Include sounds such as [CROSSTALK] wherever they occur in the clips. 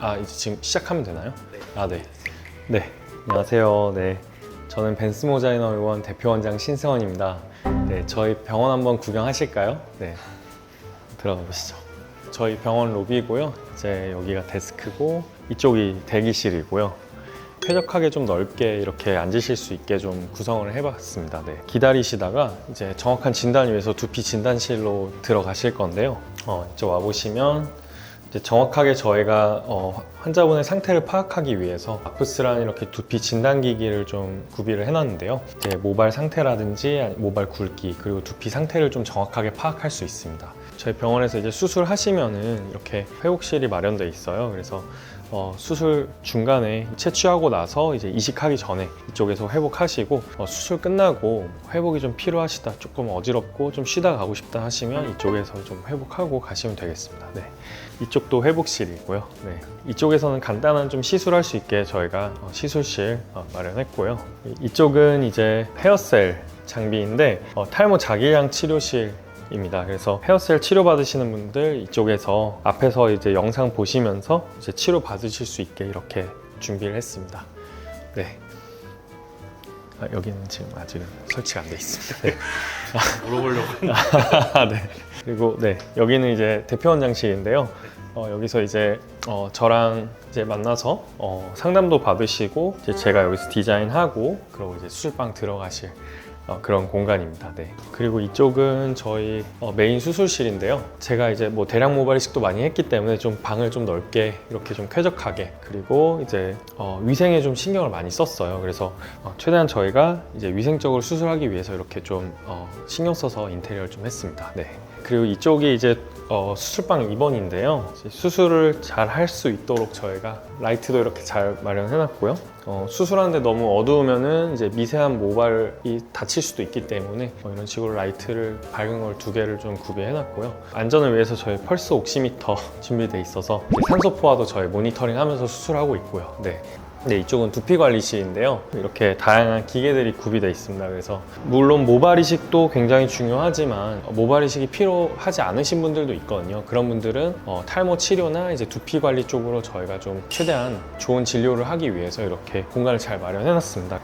아 이제 지금 시작하면 되나요? 아 네. 네. 안녕하세요. 네. 저는 벤스 모자이너 의원 대표 원장 신승원입니다. 네, 저희 병원 한번 구경하실까요? 네. 들어가 보시죠. 저희 병원 로비고요. 이제 여기가 데스크고 이쪽이 대기실이고요. 쾌적하게 좀 넓게 이렇게 앉으실 수 있게 좀 구성을 해봤습니다. 네. 기다리시다가 이제 정확한 진단을 위해서 두피 진단실로 들어가실 건데요. 어, 이쪽 와 보시면 이제 정확하게 저희가 어, 환자분의 상태를 파악하기 위해서 아프스라는 이렇게 두피 진단기기를 좀 구비를 해놨는데요. 모발 상태라든지 모발 굵기 그리고 두피 상태를 좀 정확하게 파악할 수 있습니다. 저희 병원에서 이제 수술하시면은 이렇게 회복실이 마련돼 있어요. 그래서 어, 수술 중간에 채취하고 나서 이제 이식하기 전에 이쪽에서 회복하시고 어, 수술 끝나고 회복이 좀 필요하시다 조금 어지럽고 좀 쉬다 가고 싶다 하시면 이쪽에서 좀 회복하고 가시면 되겠습니다. 네. 이쪽도 회복실이고요. 네. 이쪽에서는 간단한 좀 시술할 수 있게 저희가 어, 시술실 어, 마련했고요. 이- 이쪽은 이제 헤어셀 장비인데 어, 탈모 자기량 치료실 입니다. 그래서 헤어셀 치료 받으시는 분들 이쪽에서 앞에서 이제 영상 보시면서 이제 치료 받으실 수 있게 이렇게 준비를 했습니다. 네. 아, 여기는 지금 아직은 설치가 안 돼 있습니다. 네. [LAUGHS] 물어보려고 아, [LAUGHS] 네. 그리고 네 여기는 이제 대표 원장실인데요. 어, 여기서 이제 어, 저랑 이제 만나서 어, 상담도 받으시고 이제 제가 여기서 디자인하고 그리고 이제 수술방 들어가실 어, 그런 공간입니다. 네. 그리고 이쪽은 저희 어, 메인 수술실인데요. 제가 이제 뭐 대량 모발 이식도 많이 했기 때문에 좀 방을 좀 넓게 이렇게 좀 쾌적하게 그리고 이제 어, 위생에 좀 신경을 많이 썼어요. 그래서 어, 최대한 저희가 이제 위생적으로 수술하기 위해서 이렇게 좀 어, 신경 써서 인테리어를 좀 했습니다. 네. 그리고 이쪽이 이제 어, 수술방 2번인데요. 수술을 잘 할 수 있도록 저희가 라이트도 이렇게 잘 마련해놨고요. 어, 수술하는데 너무 어두우면은 이제 미세한 모발이 다칠 수도 있기 때문에 어, 이런 식으로 라이트를 밝은 걸 두 개를 좀 구비해 놨고요. 안전을 위해서 저희 펄스 옥시미터 [LAUGHS] 준비돼 있어서 산소 포화도 저희 모니터링 하면서 수술하고 있고요. 네. 네, 이쪽은 두피 관리실인데요. 이렇게 다양한 기계들이 구비되어 있습니다. 그래서 물론 모발 이식도 굉장히 중요하지만 어, 모발 이식이 필요하지 않으신 분들도 있거든요. 그런 분들은 어, 탈모 치료나 이제 두피 관리 쪽으로 저희가 좀 최대한 좋은 진료를 하기 위해서 이렇게 공간을 잘 마련해 놨습니다.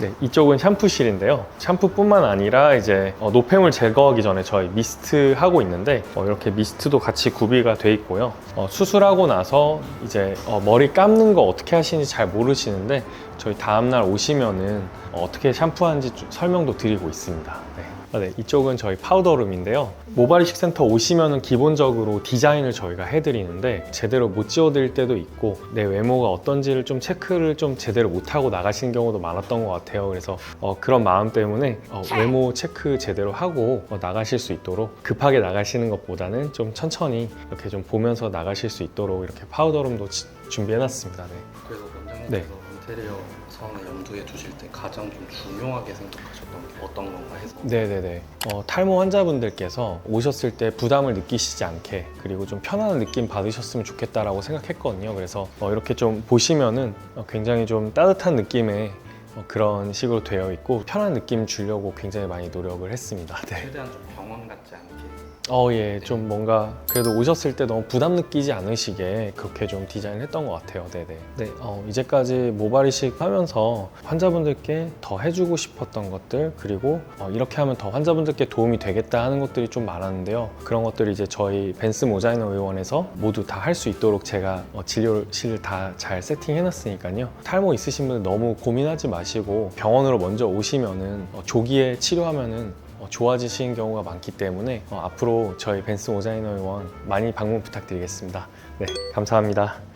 네, 이쪽은 샴푸실인데요. 샴푸뿐만 아니라 이제 어, 노폐물 제거하기 전에 저희 미스트 하고 있는데 어, 이렇게 미스트도 같이 구비가 돼 있고요. 어, 수술하고 나서 이제 어, 머리 감는 거 어떻게 하시는지 잘 모르 시는데 저희 다음날 오시면은 어, 어떻게 샴푸하는지 좀 설명도 드리고 있습니다. 네. 아, 네, 이쪽은 저희 파우더룸인데요. 모발 이식 센터 오시면은 기본적으로 디자인을 저희가 해드리는데 제대로 못 지워드릴 때도 있고 내 외모가 어떤지를 좀 체크를 좀 제대로 못 하고 나가시는 경우도 많았던 것 같아요. 그래서 어, 그런 마음 때문에 어, 외모 체크 제대로 하고 어, 나가실 수 있도록 급하게 나가시는 것보다는 좀 천천히 이렇게 좀 보면서 나가실 수 있도록 이렇게 파우더룸도 지- 준비해놨습니다. 네. 그래서 원장님께서 네. 인테리어 사원에 염두에 두실 때 가장 좀 중요하게 생각하셨던 게 어떤 건가 해서 네네네. 어, 탈모 환자분들께서 오셨을 때 부담을 느끼시지 않게 그리고 좀 편안한 느낌 받으셨으면 좋겠다라고 생각했거든요. 그래서 어, 이렇게 좀 보시면은 어, 굉장히 좀 따뜻한 느낌의 어, 그런 식으로 되어 있고 편한 느낌 주려고 굉장히 많이 노력을 했습니다. 네. 최대한 좀 병원 같지 않게 어, 예, 좀 뭔가 그래도 오셨을 때 너무 부담 느끼지 않으시게 그렇게 좀 디자인을 했던 것 같아요. 네네. 네, 어, 이제까지 모발 이식 하면서 환자분들께 더 해주고 싶었던 것들 그리고 어, 이렇게 하면 더 환자분들께 도움이 되겠다 하는 것들이 좀 많았는데요. 그런 것들이 이제 저희 벤스 모자이너 의원에서 모두 다 할 수 있도록 제가 어, 진료실 다잘 세팅해놨으니까요. 탈모 있으신 분들 너무 고민하지 마시고 병원으로 먼저 오시면은 어, 조기에 치료하면은 어, 좋아지시는 경우가 많기 때문에 어, 앞으로 저희 벤스 모자이너 의원 많이 방문 부탁드리겠습니다. 네, 감사합니다.